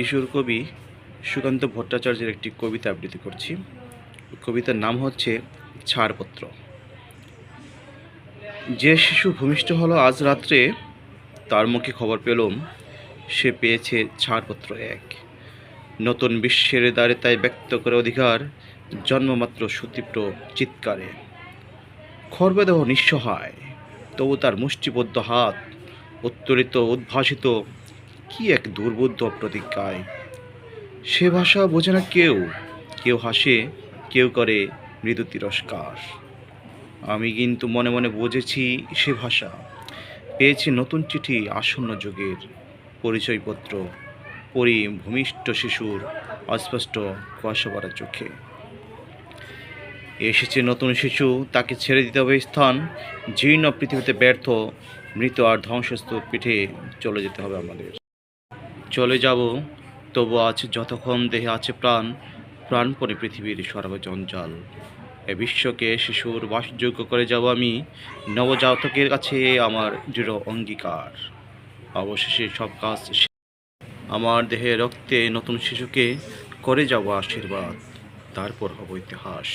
কিশোর কবি সুকান্ত ভট্টাচার্যের একটি কবিতা আবৃত্তি করছি। কবিতার নাম হচ্ছে ছাড়পত্র। যে শিশু ভূমিষ্ঠ হলো আজ রাত্রে, তার মুখে খবর পেলুম, সে পেয়েছে ছাড়পত্র এক। নতুন বিশ্বের দ্বারে তাই ব্যক্ত করে অধিকার, জন্মমাত্র সুতীব্র চিৎকারে। খর্বেদেহ নিঃসহায়, তবু তার মুষ্টিবদ্ধ হাত উত্তরিত উদ্ভাসিত কি এক দুর্বোধ্য প্রতিজ্ঞায়? সে ভাষা বোঝে না কেউ। কেউ হাসে, কেউ করে মৃদু তিরস্কার। আমি কিন্তু মনে মনে বুঝেছি সে ভাষা। পেয়েছি নতুন চিঠি আসন্ন যুগের। পরিচয়পত্র পরি ভূমিষ্ঠ শিশুর অস্পষ্ট কুয়াশা ভরা চোখে। এসেছে নতুন শিশু, তাকে ছেড়ে দিতে হবে স্থান। জীর্ণ পৃথিবীতে ব্যর্থ, মৃত আর ধ্বংসস্তূপ পিঠে চলে যেতে হবে আমাদের। চলে যাব। তবু আছে যতক্ষণ দেহে আছে প্রাণ প্রাণপণে পৃথিবীর সর্বজঞ্জাল এ বিশ্বকে শিশুর বাসযোগ্য করে যাব আমি, নবজাতকের কাছে আমার দৃঢ় অঙ্গীকার। অবশেষে সব কাজ আমার দেহে রক্তে নতুন শিশুকে করে যাব আশীর্বাদ, তারপর হব ইতিহাস।